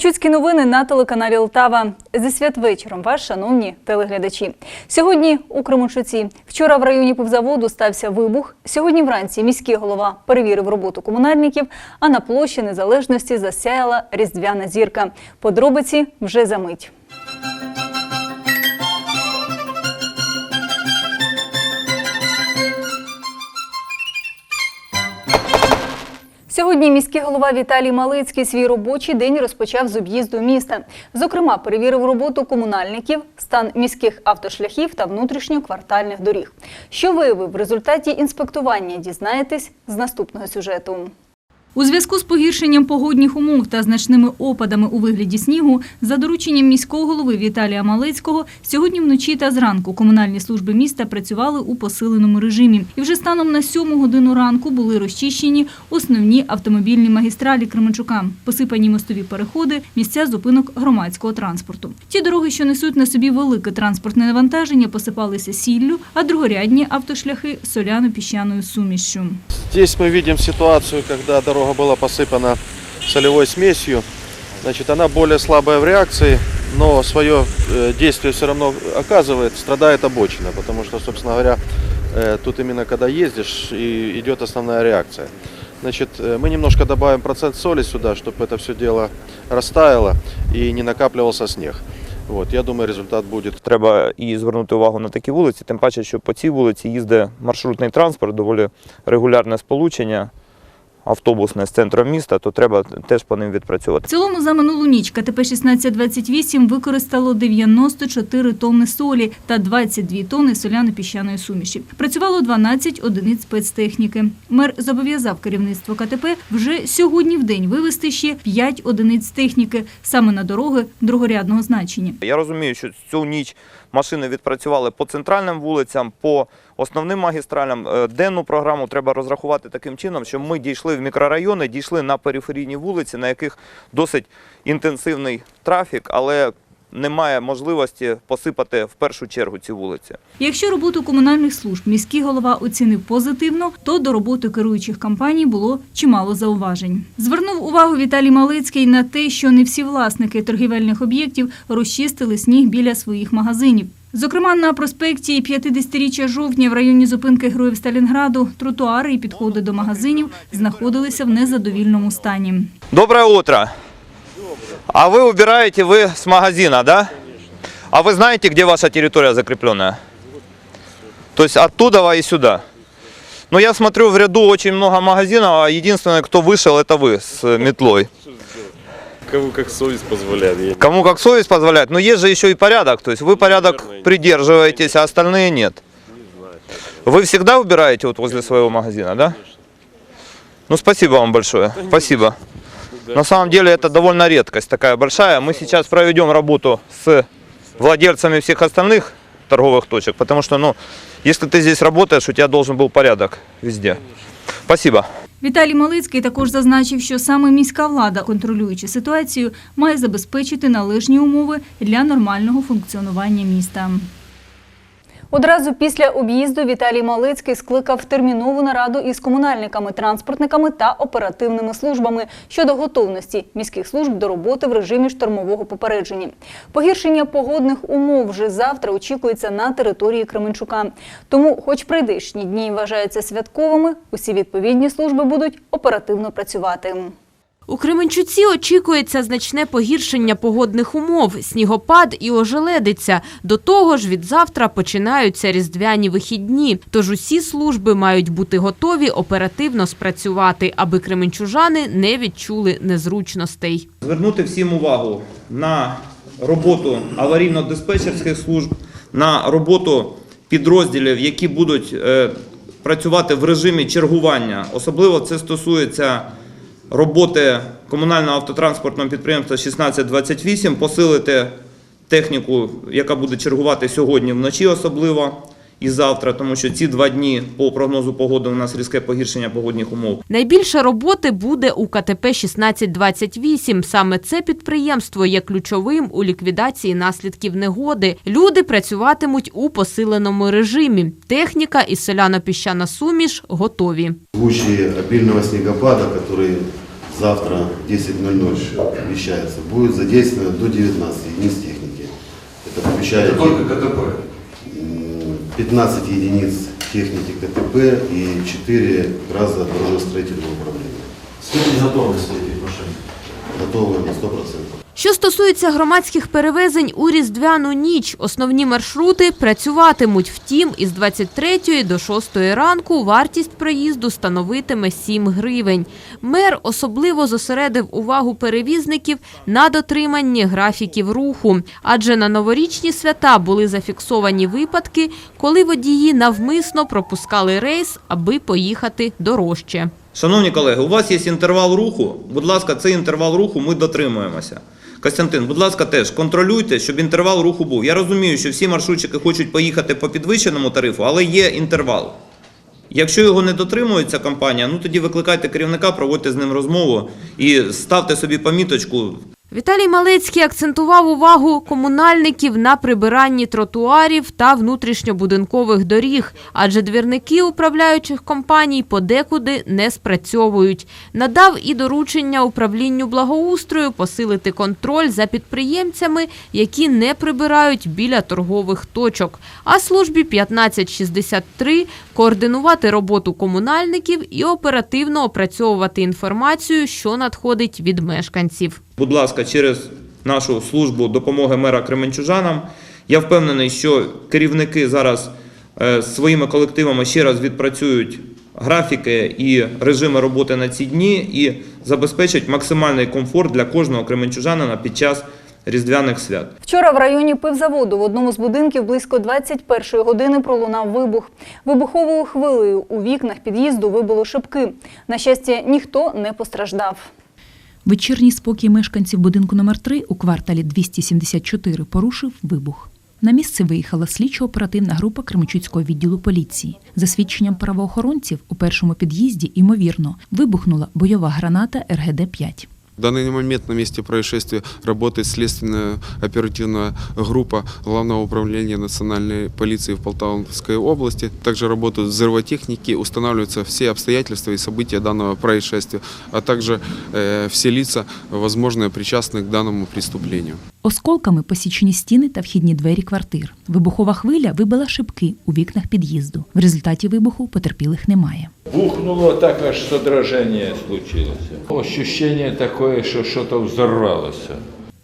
Кременчуцькі новини на телеканалі Лтава. Зі святвечором вас, шановні телеглядачі. Сьогодні у Кременчуці. Вчора в районі пивзаводу стався вибух. Сьогодні вранці міський голова перевірив роботу комунальників, а на площі Незалежності засяяла різдвяна зірка. Подробиці вже за мить. Сьогодні міський голова Віталій Малицький свій робочий день розпочав з об'їзду міста. Зокрема, перевірив роботу комунальників, стан міських автошляхів та внутрішньоквартальних доріг. Що виявив в результаті інспектування, дізнаєтесь з наступного сюжету. У зв'язку з погіршенням погодних умов та значними опадами у вигляді снігу, за дорученням міського голови Віталія Малецького, сьогодні вночі та зранку комунальні служби міста працювали у посиленому режимі. І вже станом на сьому годину ранку були розчищені основні автомобільні магістралі Кременчука, посипані мостові переходи, місця зупинок громадського транспорту. Ті дороги, що несуть на собі велике транспортне навантаження, посипалися сіллю, а другорядні автошляхи соляно-піщаною сумішшю. Здесь мы видим ситуацию, когда дорога была посыпана солевой смесью. Значит, она более слабая в реакции, но свое э, действие все равно оказывает, страдает обочина, потому что, собственно говоря, э, тут именно когда ездишь, и идет основная реакция. Значит, э, мы немножко добавим процент соли сюда, чтобы это все дело растаяло и не накапливался снег. Вот, я думаю, результат будет Треба і звернути увагу на такі вулиці, тим паче, що по цій вулиці їздить маршрутний транспорт, доволі регулярне сполучення автобусне з центром міста, то треба теж по ним відпрацьовувати. В цілому за минулу ніч КТП 1628 використало 94 тонни солі та 22 тонни соляно-піщаної суміші. Працювало 12 одиниць спецтехніки. Мер зобов'язав керівництво КТП вже сьогодні в день вивезти ще 5 одиниць техніки саме на дороги другорядного значення. Я розумію, що цю ніч машини відпрацювали по центральним вулицям, по основним магістралям. Е, Денну програму треба розрахувати таким чином, щоб ми дійшли в мікрорайони, дійшли на периферійні вулиці, на яких досить інтенсивний трафік, але немає можливості посипати в першу чергу ці вулиці. Якщо роботу комунальних служб міський голова оцінив позитивно, то до роботи керуючих компаній було чимало зауважень. Звернув увагу Віталій Малицький на те, що не всі власники торгівельних об'єктів розчистили сніг біля своїх магазинів. Зокрема, на проспекті 50-річчя жовтня в районі зупинки Героїв Сталінграду тротуари і підходи до магазинів знаходилися в незадовільному стані. Доброе утро. А вы убираете вы с магазина, да? А вы знаете, где ваша территория закрепленная? То есть оттуда и сюда. Но я смотрю, в ряду очень много магазинов, а единственный, кто вышел, это вы с метлой. Кому как совесть позволяет. Я... Кому как совесть позволяет. Но есть же еще и порядок. То есть вы порядок Наверное, придерживаетесь, а остальные нет. Вы всегда убираете вот возле своего магазина, да? Ну, спасибо вам большое. Спасибо. На самом деле это довольно редкость такая большая. Мы сейчас проведем работу с владельцами всех остальных торговых точек, потому что, ну, если ты здесь работаешь, у тебя должен был порядок везде. Спасибо. Віталій Малицький також зазначив, що саме міська влада, контролюючи ситуацію, має забезпечити належні умови для нормального функціонування міста. Одразу після об'їзду Віталій Малицький скликав термінову нараду із комунальниками, транспортниками та оперативними службами щодо готовності міських служб до роботи в режимі штормового попередження. Погіршення погодних умов вже завтра очікується на території Кременчука. Тому, хоч прийдешні дні вважаються святковими, усі відповідні служби будуть оперативно працювати. У Кременчуці очікується значне погіршення погодних умов, снігопад і ожеледиця. До того ж, від завтра починаються різдвяні вихідні. Тож усі служби мають бути готові оперативно спрацювати, аби кременчужани не відчули незручностей. Звернути всім увагу на роботу аварійно-диспетчерських служб, на роботу підрозділів, які будуть е, працювати в режимі чергування. Особливо це стосується роботи комунального автотранспортного підприємства 1628, посилити техніку, яка буде чергувати сьогодні вночі особливо і завтра, тому що ці два дні по прогнозу погоди у нас різке погіршення погодних умов. Найбільше роботи буде у КТП 1628. Саме це підприємство є ключовим у ліквідації наслідків негоди. Люди працюватимуть у посиленому режимі. Техніка і соляно-піщана суміш готові. В случае обильного снегопада, который завтра в 10.00 вещается, будет задействовано до 19 единиц. Это включая Только КТП. М, 15 единиц техники КТП и 4 раза дорожно-строительного управления. Скільки готовності этих машин? Готовы на 100%. Що стосується громадських перевезень у різдвяну ніч, основні маршрути працюватимуть. Втім, із 23 до 6 ранку вартість проїзду становитиме 7 гривень. Мер особливо зосередив увагу перевізників на дотриманні графіків руху, адже на новорічні свята були зафіксовані випадки, коли водії навмисно пропускали рейс, аби поїхати дорожче. Шановні колеги, у вас є інтервал руху. Будь ласка, цей інтервал руху ми дотримуємося. Костянтин, будь ласка, теж контролюйте, щоб інтервал руху був. Я розумію, що всі маршрутчики хочуть поїхати по підвищеному тарифу, але є інтервал. Якщо його не дотримується компанія, ну тоді викликайте керівника, проводьте з ним розмову і ставте собі поміточку. Віталій Малецький акцентував увагу комунальників на прибиранні тротуарів та внутрішньобудинкових доріг, адже двірники управляючих компаній подекуди не спрацьовують. Надав і доручення управлінню благоустрою посилити контроль за підприємцями, які не прибирають біля торгових точок. А службі 1563 координувати роботу комунальників і оперативно опрацьовувати інформацію, що надходить від мешканців. Будь ласка, через нашу службу допомоги мера Кременчужанам. Я впевнений, що керівники зараз е, своїми колективами ще раз відпрацюють графіки і режими роботи на ці дні і забезпечать максимальний комфорт для кожного кременчужанина під час різдвяних свят. Вчора в районі пивзаводу в одному з будинків близько 21-ї години пролунав вибух. Вибуховою хвилею у вікнах під'їзду вибило шибки. На щастя, ніхто не постраждав. Вечірній спокій мешканців будинку номер 3 у кварталі 274 порушив вибух. На місце виїхала слідчо-оперативна група Кремчуцького відділу поліції. За свідченням правоохоронців, у першому під'їзді, ймовірно, вибухнула бойова граната РГД-5. В данный момент на месте происшествия работает следственная оперативная группа Главного управления национальной полиции в Полтавской области. Также работают взрывотехники, устанавливаются все обстоятельства и события данного происшествия, а также э, все лица, возможно, причастные к данному преступлению. Осколками посічені стіни та вхідні двері квартир. Вибухова хвиля вибила шибки у вікнах під'їзду. В результаті вибуху потерпілих немає. Бухнуло так, аж содрожение случилось. Ощущение такое, что что-то взорвалось.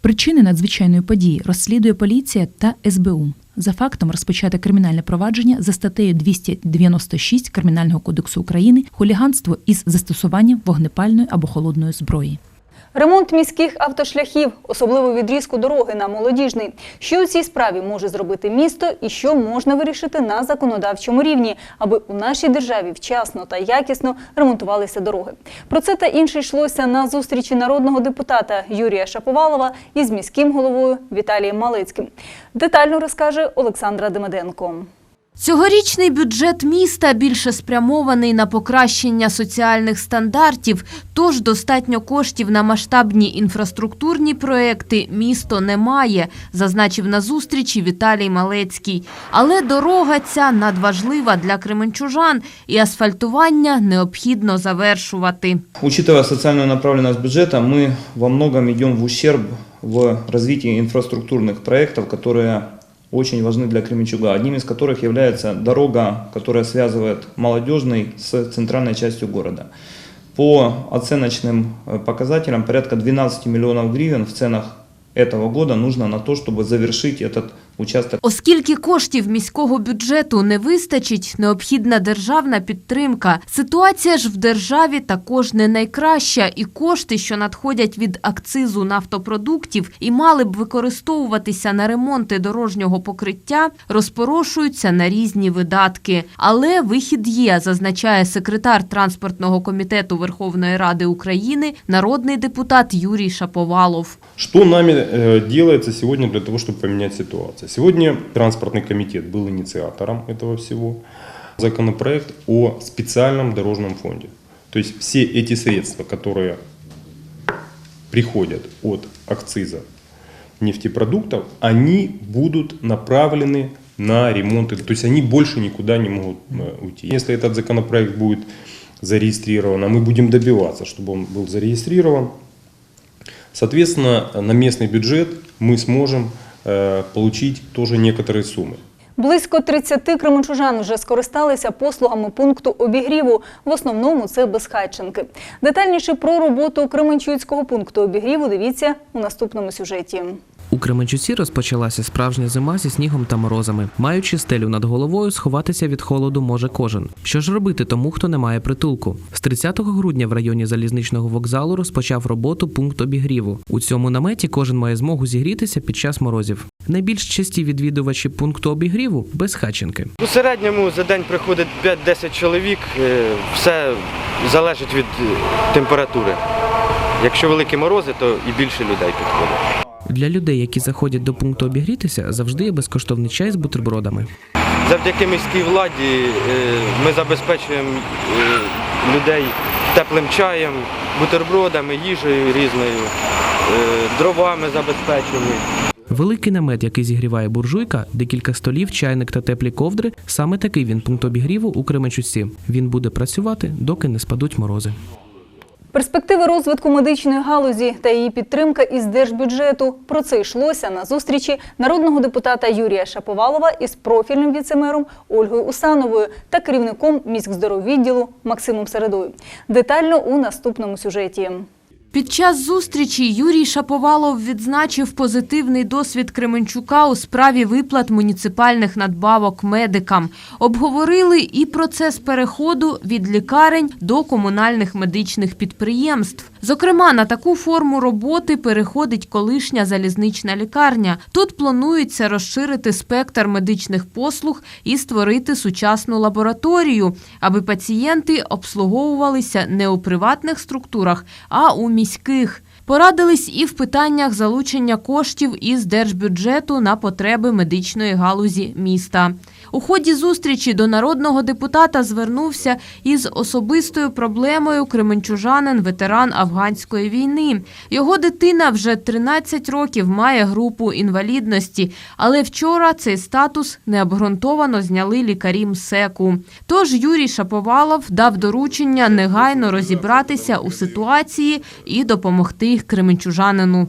Причини надзвичайної події розслідує поліція та СБУ. За фактом розпочати кримінальне провадження за статтею 296 Кримінального кодексу України хуліганство із застосуванням вогнепальної або холодної зброї. Ремонт міських автошляхів, особливо відрізку дороги на молодіжний. Що у цій справі може зробити місто і що можна вирішити на законодавчому рівні, аби у нашій державі вчасно та якісно ремонтувалися дороги. Про це та інше йшлося на зустрічі народного депутата Юрія Шаповалова із міським головою Віталієм Малицьким. Детально розкаже Олександра Демиденко. Цьогорічний бюджет міста більше спрямований на покращення соціальних стандартів, тож достатньо коштів на масштабні інфраструктурні проекти місто не має, зазначив на зустрічі Віталій Малецький. Але дорога ця надважлива для кременчужан, і асфальтування необхідно завершувати. Учитывая социальную направленность бюджета, мы во многом идем в ущерб в развитии инфраструктурных проектов, которые очень важны для Кременчуга, одним из которых является дорога, которая связывает молодежный с центральной частью города. По оценочным э, показателям порядка 12 миллионов гривен в ценах этого года нужно на то, чтобы завершить этот участок. Оскільки коштів міського бюджету не вистачить, необхідна державна підтримка. Ситуація ж в державі також не найкраща, і кошти, що надходять від акцизу нафтопродуктів і мали б використовуватися на ремонти дорожнього покриття, розпорошуються на різні видатки. Але вихід є, зазначає секретар транспортного комітету Верховної Ради України, народний депутат Юрій Шаповалов. Что нами э, делается сегодня для того, чтобы поменять ситуацию? Сегодня транспортный комитет был инициатором этого всего. Законопроект о специальном дорожном фонде. То есть все эти средства, которые приходят от акциза нефтепродуктов, они будут направлены на ремонт. То есть они больше никуда не могут э, уйти. Если этот законопроект будет зарегистрирован, а мы будем добиваться, чтобы он был зарегистрирован. Соответственно, на местный бюджет мы сможем получить тоже некоторые суммы. Близько 30 кременчужан вже скористалися послугами пункту обігріву. В основному це безхатченки. Детальніше про роботу Кременчуцького пункту обігріву дивіться у наступному сюжеті. У Кременчуці розпочалася справжня зима зі снігом та морозами. Маючи стелю над головою, сховатися від холоду може кожен. Що ж робити тому, хто не має притулку? З 30 грудня в районі залізничного вокзалу розпочав роботу пункт обігріву. У цьому наметі кожен має змогу зігрітися під час морозів. Найбільш часті відвідувачі пункту обігріву безхатченки. У середньому за день приходить 5-10 чоловік. Е, Все залежить від е, температури. Якщо великі морози, то і більше людей підходить. Для людей, які заходять до пункту обігрітися, завжди є безкоштовний чай з бутербродами. Завдяки міській владі е, ми забезпечуємо е, людей теплим чаєм, бутербродами, їжею різною, е, дровами забезпечуємо. Великий намет, який зігріває буржуйка, декілька столів, чайник та теплі ковдри. Саме такий він пункт обігріву у Кременчуці. Він буде працювати, доки не спадуть морози. Перспективи розвитку медичної галузі та її підтримка із держбюджету. Про це йшлося на зустрічі народного депутата Юрія Шаповалова із профільним віцемером Ольгою Усановою та керівником міськздоровідділу Максимом Середою. Детально у наступному сюжеті. Під час зустрічі Юрій Шаповалов відзначив позитивний досвід Кременчука у справі виплат муніципальних надбавок медикам. Обговорили і процес переходу від лікарень до комунальних медичних підприємств. Зокрема, на таку форму роботи переходить колишня залізнична лікарня. Тут планується розширити спектр медичних послуг і створити сучасну лабораторію, аби пацієнти обслуговувалися не у приватних структурах, а у міських. Порадились і в питаннях залучення коштів із держбюджету на потреби медичної галузі міста. У ході зустрічі до народного депутата звернувся із особистою проблемою кременчужанин, ветеран афганської війни. Його дитина вже 13 років має групу інвалідності, але вчора цей статус необґрунтовано зняли лікарі МСЕКу. Тож Юрій Шаповалов дав доручення негайно розібратися у ситуації і допомогти кременчужанину.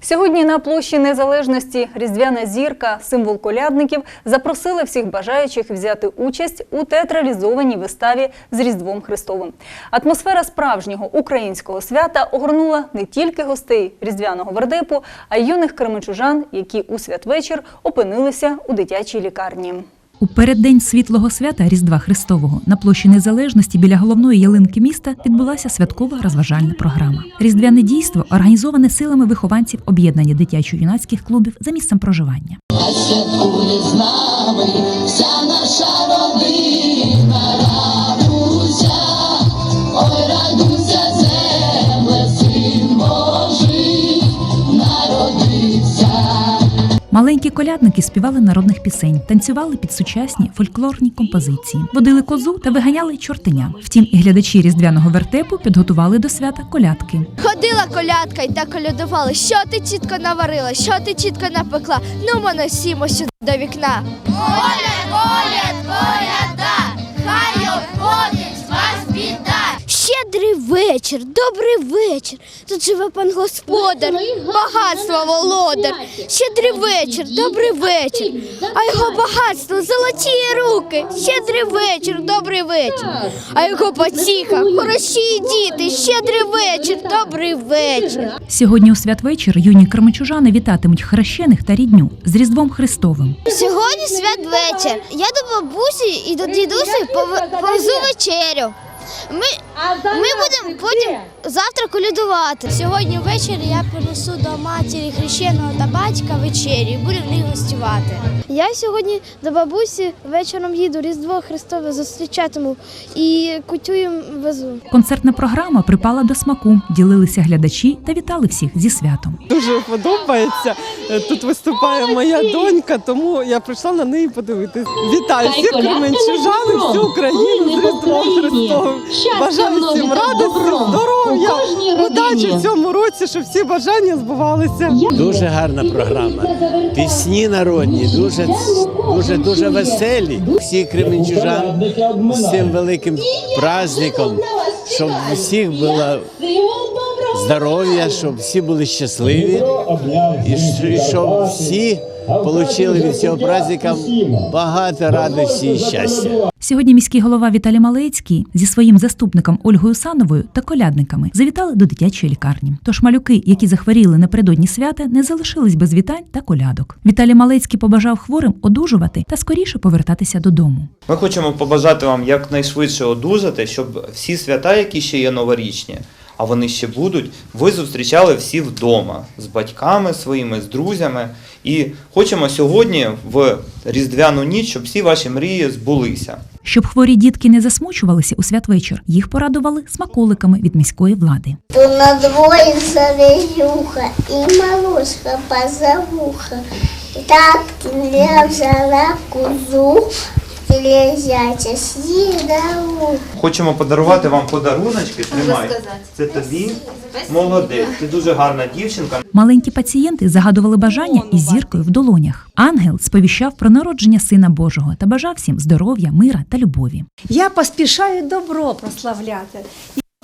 Сьогодні на площі Незалежності Різдвяна зірка, символ колядників, запросили всіх бажаючих взяти участь у театралізованій виставі з Різдвом Христовим. Атмосфера справжнього українського свята огорнула не тільки гостей різдвяного вертепу, а й юних кременчужан, які у святвечір опинилися у дитячій лікарні. У переддень світлого свята Різдва Христового на площі Незалежності біля головної ялинки міста відбулася святкова розважальна програма. Різдвяне дійство організоване силами вихованців об'єднання дитячо-юнацьких клубів за місцем проживання. Святкує Маленькі колядники співали народних пісень, танцювали під сучасні фольклорні композиції, водили козу та виганяли чортеня. Втім, і глядачі різдвяного вертепу підготували до свята колядки. Ходила колядка і так колядувала, що ти чітко наварила, що ти чітко напекла. Ну ми носімо сюди до вікна. Коля, коля, коляда, Щедрий вечір, добрий вечір. Тут живе пан господар, багатство володар. Щедрий вечір, добрий вечір. А його багатство золоті руки. Щедрий вечір, добрий вечір. А його потіха, хороші діти. Щедрий вечір, добрий вечір. Сьогодні у святвечір юні кременчужани вітатимуть хрещених та рідню з Різдвом Христовим. Сьогодні святвечір. Я до бабусі і до дідусі пов- повезу вечерю. Ми, ми будемо потім завтра колядувати. Сьогодні ввечері я принесу до матері хрещеного та батька вечерю і буду в них гостювати. Я сьогодні до бабусі вечором їду Різдво Христове зустрічатиму і кутю їм везу. Концертна програма припала до смаку, ділилися глядачі та вітали всіх зі святом. Дуже подобається. Тут виступає моя донька, тому я прийшла на неї подивитись. Вітаю всіх кременчужан, всю Україну з Різдвом Христовим. Бажаю Бажаю всім радості, здоров'я, удачі в цьому році, щоб всі бажання збувалися. Дуже гарна програма. Пісні народні, дуже, дуже, дуже веселі. Всі кременчужан з цим великим праздником, щоб у всіх було здоров'я, щоб всі були щасливі. І щоб всі отримали від цього праздника багато радості і щастя. Сьогодні міський голова Віталій Малецький зі своїм заступником Ольгою Сановою та колядниками завітали до дитячої лікарні. Тож малюки, які захворіли напередодні свята, не залишились без вітань та колядок. Віталій Малецький побажав хворим одужувати та скоріше повертатися додому. Ми хочемо побажати вам якнайшвидше одужати, щоб всі свята, які ще є новорічні, а вони ще будуть, ви зустрічали всі вдома з батьками своїми, з друзями. І хочемо сьогодні в різдвяну ніч, щоб всі ваші мрії збулися. Щоб хворі дітки не засмучувалися у святвечір, їх порадували смаколиками від міської влади. То на двоє завірюха і малушка позавуха. Так я взяла кузу, Хочемо подарувати вам подаруночки. Тримай. Це тобі. Молодець. Ти дуже гарна дівчинка. Маленькі пацієнти загадували бажання із зіркою в долонях. Ангел сповіщав про народження Сина Божого та бажав всім здоров'я, мира та любові. Я поспішаю добро прославляти.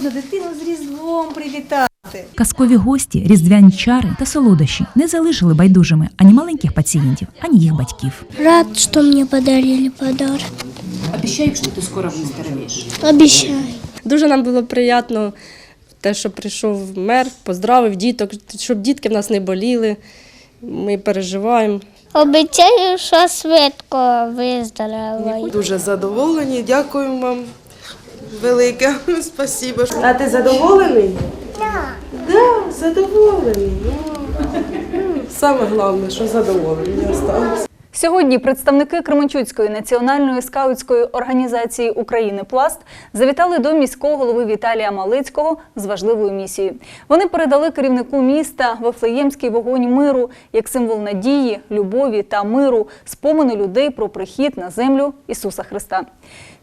І дитину з Різдвом привітати. Казкові гості, різдвяні чари та солодощі не залишили байдужими ані маленьких пацієнтів, ані їх батьків. Рад, что мне подарили подарок. Обіцяю, що ти скоро виздоровієш. Обещаю. Дуже нам було приємно те, що прийшов мер, поздравив діток, щоб дітки в нас не боліли. Ми переживаємо. Обіцяю, що швидко виздоровлю. Дуже задоволені. Дякуємо вам велике. Спасибо. А ти задоволений? Так. Да, задоволений. Ну, Саме головне, що задоволені осталось. Сьогодні представники Кременчуцької національної скаутської організації України Пласт завітали до міського голови Віталія Малицького з важливою місією. Вони передали керівнику міста Вифлеємський вогонь миру як символ надії, любові та миру, спомини людей про прихід на землю Ісуса Христа.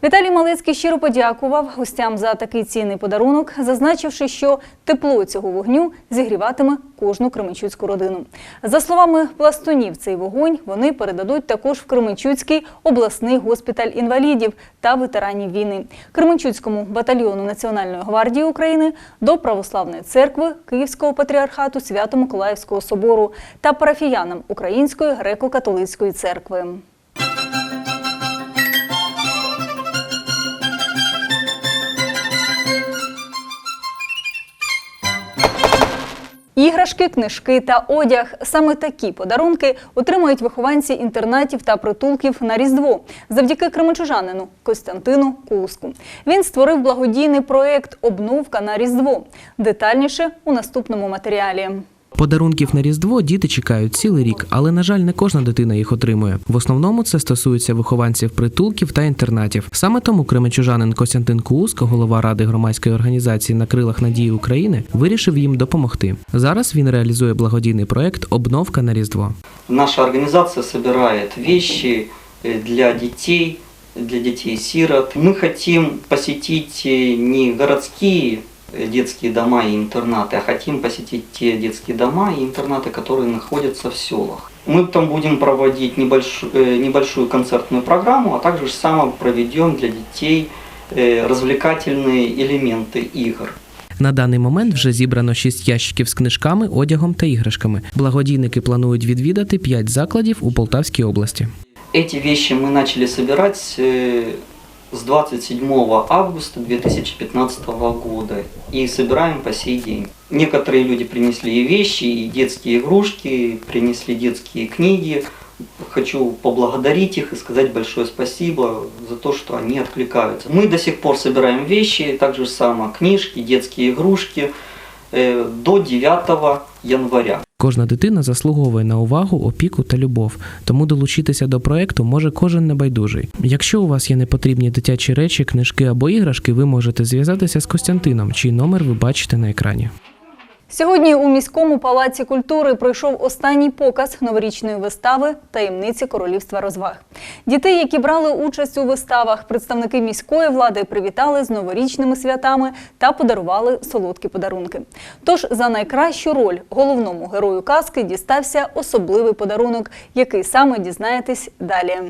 Віталій Малицький щиро подякував гостям за такий цінний подарунок, зазначивши, що тепло цього вогню зігріватиме кожну кременчуцьку родину. За словами пластунів, цей вогонь вони передадуть також в Кременчуцький обласний госпіталь інвалідів та ветеранів війни, Кременчуцькому батальйону Національної гвардії України, до Православної церкви Київського патріархату Свято-Миколаївського собору та парафіянам Української греко-католицької церкви. Іграшки, книжки та одяг саме такі подарунки отримують вихованці інтернатів та притулків на Різдво завдяки кременчужанину Костянтину Кулску. Він створив благодійний проект Обновка на Різдво. Детальніше у наступному матеріалі. Подарунків на Різдво діти чекають цілий рік, але на жаль, не кожна дитина їх отримує. В основному це стосується вихованців притулків та інтернатів. Саме тому кременчужанин Костянтин Кууско, голова ради громадської організації на крилах надії України, вирішив їм допомогти. Зараз він реалізує благодійний проект Обновка на Різдво. Наша организация собирает вещи э, для детей, для детей-сирот. Мы хотим посетить э, не городские э, детские дома и интернаты, а хотим посетить те детские дома и интернаты, которые находятся в селах. Мы там будем проводить небольшую, э, небольшую концертную программу, а также само проведем для детей э, развлекательные элементы игр. На даний момент вже зібрано шість ящиків з книжками, одягом та іграшками. Благодійники планують відвідати п'ять закладів у Полтавській області. Эти вещи мы начали собирать э, с 27 августа 2015 года и собираем по сей день. Некоторые люди принесли и вещи, и детские игрушки, принесли детские книги. Хочу поблагодарить их и сказать большое спасибо за то, что они откликаются. Мы до сих пор собираем вещи, так же само книжки, детские игрушки э, до 9 января. Кожна дитина заслуговує на увагу, опіку та любов, тому долучитися до проекту може кожен небайдужий. Якщо у вас є непотрібні дитячі речі, книжки або іграшки, ви можете зв'язатися з Костянтином, чий номер ви бачите на екрані. Сьогодні у міському палаці культури пройшов останній показ новорічної вистави Таємниці королівства розваг. Дітей, які брали участь у виставах, представники міської влади привітали з новорічними святами та подарували солодкі подарунки. Тож за найкращу роль головному герою казки дістався особливий подарунок, який саме дізнаєтесь далі.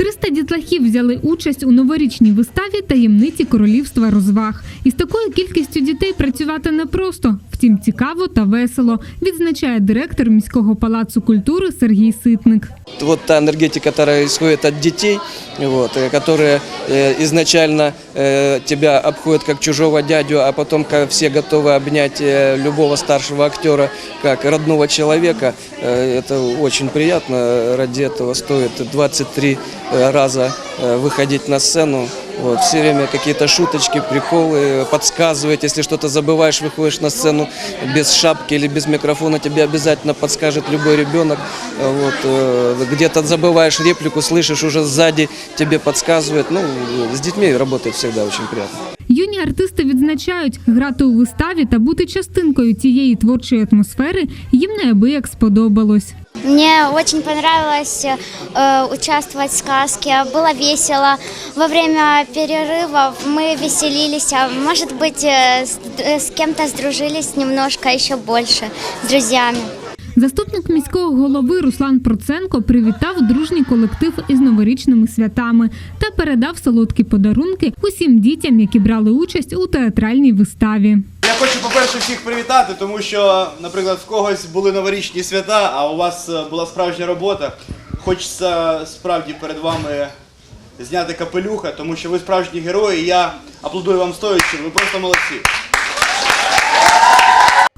300 дітлахів взяли участь у новорічній виставі таємниці королівства розваг. Із такою кількістю дітей працювати непросто, втім цікаво та весело, відзначає директор міського палацу культури Сергій Ситник. Вот та энергетика, которая исходит от детей, вот, э, которые э, изначально э, тебя обходят как чужого дядю, а потом как все готовы обнять э, любого старшего актера как родного человека. Э, это очень приятно. Ради этого стоит 23 раза э, выходить на сцену. Вот, все время какие-то шуточки, приколы, подсказывать. Если что-то забываешь, выходишь на сцену без шапки или без микрофона, тебе обязательно подскажет любой ребенок. Э, Вот, э, где-то забываешь реплику, слышишь уже сзади, тебе подсказывает. Ну, с детьми работать всегда очень приятно. Юні артисти відзначають, грати у виставі та бути частинкою цієї творчої атмосфери їм неабияк сподобалось. Мне очень понравилось э, участвовать в сказке, было весело. Во время перерывов мы веселились, а может быть э, с, э, с кем-то сдружились немножко еще больше, с друзьями. Заступник міського голови Руслан Проценко привітав дружній колектив із новорічними святами та передав солодкі подарунки усім дітям, які брали участь у театральній виставі. Хочу, по-перше, всіх привітати, тому що, наприклад, в когось були новорічні свята, а у вас е, була справжня робота. Хочеться справді перед вами зняти капелюха, тому що ви справжні герої. Я аплодую вам стоячи, ви просто молодці.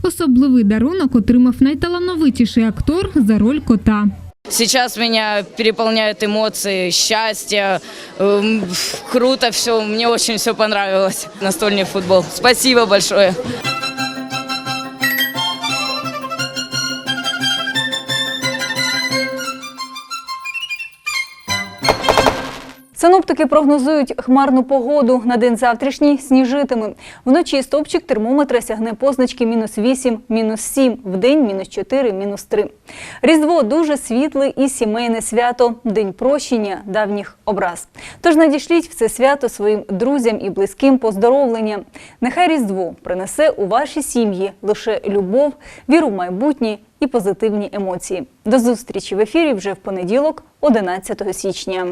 Особливий дарунок отримав найталановитіший актор за роль кота. Сейчас меня переполняют эмоции, счастье, эм, круто все, мне очень все понравилось. Настольный футбол. Спасибо большое. Синоптики прогнозують хмарну погоду. На день завтрашній сніжитиме. Вночі стопчик термометра сягне позначки мінус 8, мінус 7, вдень мінус 4, мінус 3. Різдво дуже світле і сімейне свято, день прощення давніх образ. Тож надішліть в це свято своїм друзям і близьким поздоровлення. Нехай Різдво принесе у ваші сім'ї лише любов, віру в майбутнє і позитивні емоції. До зустрічі в ефірі вже в понеділок, 11 січня.